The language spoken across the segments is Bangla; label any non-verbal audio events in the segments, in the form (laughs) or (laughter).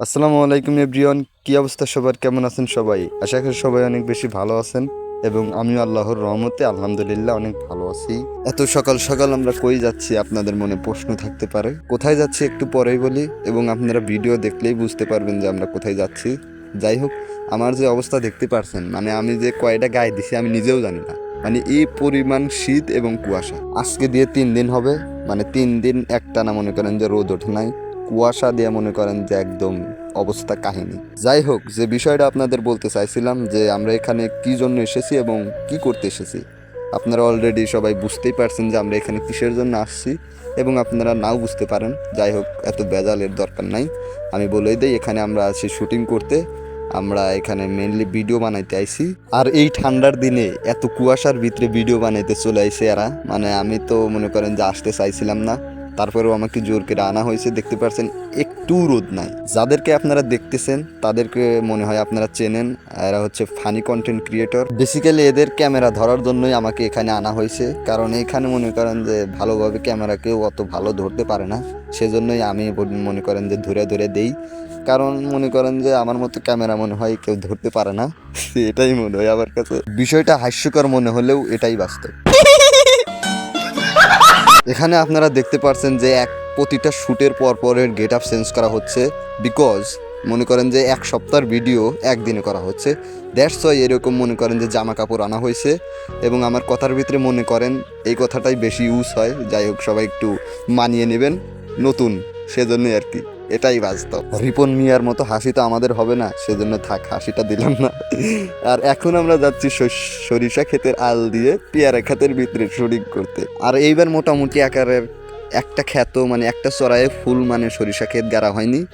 আসসালামু আলাইকুম এভরিওয়ান, কি অবস্থা সবার? কেমন আছেন সবাই? আশা করি সবাই অনেক বেশি ভালো আছেন এবং আমিও আল্লাহর রহমতে আলহামদুলিল্লাহ অনেক ভালো আছি। এত সকাল সকাল আমরা কই যাচ্ছি, আপনাদের মনে প্রশ্ন থাকতে পারে। কোথায় যাচ্ছি একটু পরেই বলি এবং আপনারা ভিডিও দেখলেই বুঝতে পারবেন যে আমরা কোথায় যাচ্ছি। যাই হোক, আমার যে অবস্থা দেখতে পারছেন মানে আমি যে কয়টা গায়ে দিছি আমি নিজেও জানি না। মানে এই পরিমাণ শীত এবং কুয়াশা। আজকে দিয়ে তিন দিন হবে মানে তিন দিন একটা না মনে করেন যে রোদ ওঠে নাই। কুয়াশা দিয়ে মনে করেন যে একদম অবস্থা কাহিনী। যাই হোক, যে বিষয়টা আপনাদের বলতে চাইছিলাম যে আমরা এখানে কি জন্য এসেছি এবং কি করতে এসেছি, আপনারা অলরেডি সবাই বুঝতেই পারছেন যে আমরা এখানে কিসের জন্য আসছি এবং আপনারা নাও বুঝতে পারেন। যাই হোক, এত বেজালের দরকার নাই। আমি বলেই দিই, এখানে আমরা আছি শুটিং করতে। আমরা এখানে মেনলি ভিডিও বানাইতে আইছি। আর এই ঠান্ডার দিনে এত কুয়াশার ভিতরে ভিডিও বানাইতে চলে আইছে এরা। মানে আমি তো মনে করেন যে আসতে চাইছিলাম না। তারপরেও আমাকে জোর করে আনা হয়েছে, দেখতে পাচ্ছেন একটু রোদ নাই। যাদেরকে আপনারা দেখতেছেন, তাদেরকে মনে হয় আপনারা চেনেন, এরা হচ্ছে ফানি কন্টেন্ট ক্রিয়েটর বেসিক্যালি এদের ক্যামেরা ধরার জন্যই আমাকে এখানে আনা হয়েছে, কারণ এখানে মনে করেন যে ভালোভাবে ক্যামেরা কেউ অত ভালো ধরতে পারে না। সেজন্যই আমি মনে করেন যে ধরে ধরে দেই। কারণ মনে করেন যে আমার মতো ক্যামেরা মনে হয় কেউ ধরতে পারে না। (laughs) এটাই মনে হয় আমার কাছে। বিষয়টা হাস্যকর মনে হলেও এটাই বাস্তব। এখানে আপনারা দেখতে পারছেন যে এক প্রতিটা শ্যুটের পর পরের গেট আপ চেঞ্জ করা হচ্ছে বিকজ মনে করেন যে এক সপ্তাহের ভিডিও একদিনে করা হচ্ছে। দ্যাটস ওয়াই এরকম মনে করেন যে জামা কাপড় আনা হয়েছে এবং আমার কথার ভিতরে মনে করেন এই কথাটাই বেশি ইউজ হয়। যাই হোক, সবাই একটু মানিয়ে নেবেন নতুন, সেজন্যই আর কি। এটাই বাস্তব। রিপন মিয়ার মতো হাসি তো আমাদের হবে না, সেজন্য থাক, হাসিটা দিলাম না। আর এখন আমরা যাচ্ছি সরিষা ক্ষেতের আল দিয়ে পেয়ারা ক্ষেতের ভিতরে শুটিং করতে। আর এইবার মোটামুটি আকারের একটা খ্যাত মানে একটা চড়াইয়ে ফুল মানে সরিষা ক্ষেত গাড়া হয়নি।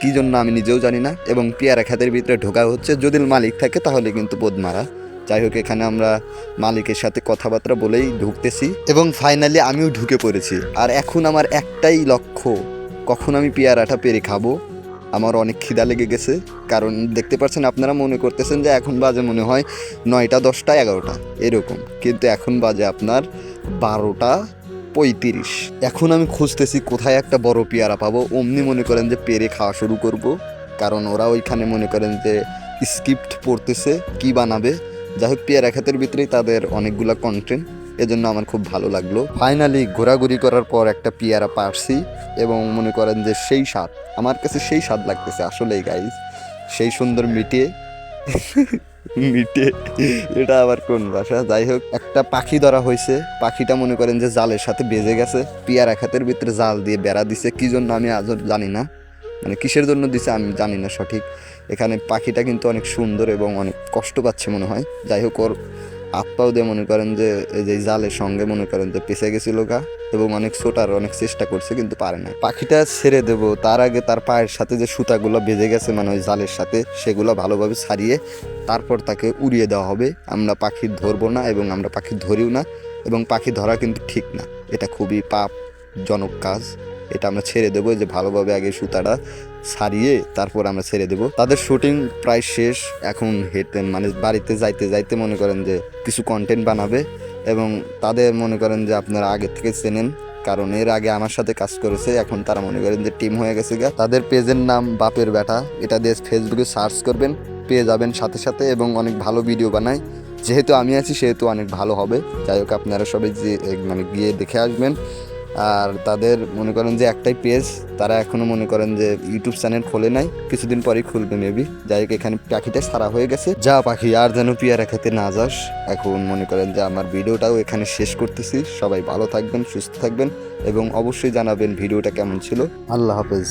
কি জন্য আমি নিজেও জানি না। এবং পেয়ারা ক্ষেতের ভিতরে ঢোকা হচ্ছে। যদি মালিক থাকে তাহলে কিন্তু বোধ মারা যাই হোক, এখানে আমরা মালিকের সাথে কথাবার্তা বলেই ঢুকতেছি। এবং ফাইনালি আমিও ঢুকে পড়েছি। আর এখন আমার একটাই লক্ষ্য কখন আমি পেয়ারাটা পেরে খাব? আমার অনেক খিদা লেগে গেছে। কারণ দেখতে পাচ্ছেন, আপনারা মনে করতেছেন যে এখন বাজে মনে হয় নয়টা, দশটা, এগারোটা। এরকম। কিন্তু এখন বাজে আপনার বারোটা পঁয়ত্রিশ। এখন আমি খুঁজতেছি কোথায় একটা বড় পেয়ারা পাবো। অমনি মনে করেন যে পেরে খাওয়া শুরু করব। কারণ ওরা ওইখানে মনে করেন যে স্ক্রিপ্ট পড়তেছে, কি বানাবে? যাই হোক, পেয়ারা খাতের ভিতরেই তাদের অনেকগুলো কন্টেন্ট এজন্য আমার খুব ভালো লাগল। ফাইনালি ঘোরাঘুরি করার পর একটা পেয়ারা পারছি এবং মনে করেন যে সেই স্বাদ, আমার কাছে সেই স্বাদ লাগতেছে আসলেই গাইজ সেই সুন্দর মিটে মিটে, এটা আবার কোন ভাষা? যাই হোক, একটা পাখি ধরা হয়েছে। পাখিটা মনে করেন যে জালের সাথে বেজে গেছে। পেয়ারা খাতের ভিতরে জাল দিয়ে বেড়া দিছে। কি জন্য আমি আজও জানি না। মানে কিসের জন্য দিছে আমি জানি না সঠিক। এখানে পাখিটা কিন্তু অনেক সুন্দর এবং অনেক কষ্ট পাচ্ছে মনে হয়। যাই হোক, ওর হাত পাও দিয়ে মনে করেন যে, এই যে জালের সঙ্গে মনে করেন যে পেছে গেছিল গা, এবং অনেক ছোটার অনেক চেষ্টা করছে কিন্তু পারে না পাখিটা ছেড়ে দেব, তার আগে তার পায়ের সাথে যে সুতাগুলো বেজে গেছে মানে ওই জালের সাথে, সেগুলো ভালোভাবে ছাড়িয়ে তারপর তাকে উড়িয়ে দেওয়া হবে। আমরা পাখি ধরবো না এবং আমরা পাখি ধরিও না, এবং পাখি ধরা কিন্তু ঠিক না। এটা খুবই পাপজনক কাজ। এটা আমরা ছেড়ে দেবো যে ভালোভাবে আগে সুতাটা সারিয়ে তারপর আমরা ছেড়ে দেবো। তাদের শুটিং প্রায় শেষ, এখন হেঁটে মানে বাড়িতে যাইতে যাইতে মনে করেন যে কিছু কন্টেন্ট বানাবে এবং তাদের মনে করেন যে আপনারা আগে থেকে চেনেন, কারণ এর আগে আমার সাথে কাজ করেছে, এখন তারা মনে করেন যে টিম হয়ে গেছে গা। তাদের পেজের নাম বাপের ব্যাটা এটা দিয়ে ফেসবুকে সার্চ করবেন, পেয়ে যাবেন সাথে সাথে এবং অনেক ভালো ভিডিও বানায়। যেহেতু আমি আছি, সেহেতু অনেক ভালো হবে। যাই হোক, আপনারা সবাই যে মানে গিয়ে দেখে আসবেন। আর তাদের মনে করেন যে একটাই পেজ তারা এখনও মনে করেন যে ইউটিউব চ্যানেল খোলে নাই। কিছুদিন পরেই খুলবে মেবি যাই হোক, এখানে পাখিটা সারা হয়ে গেছে। যা পাখি, আর যেন পিয়ারা খেতে না যাস। এখন মনে করেন যে আমার ভিডিওটাও এখানে শেষ করতেছি। সবাই ভালো থাকবেন, সুস্থ থাকবেন এবং অবশ্যই জানাবেন ভিডিওটা কেমন ছিল। আল্লাহ হাফেজ।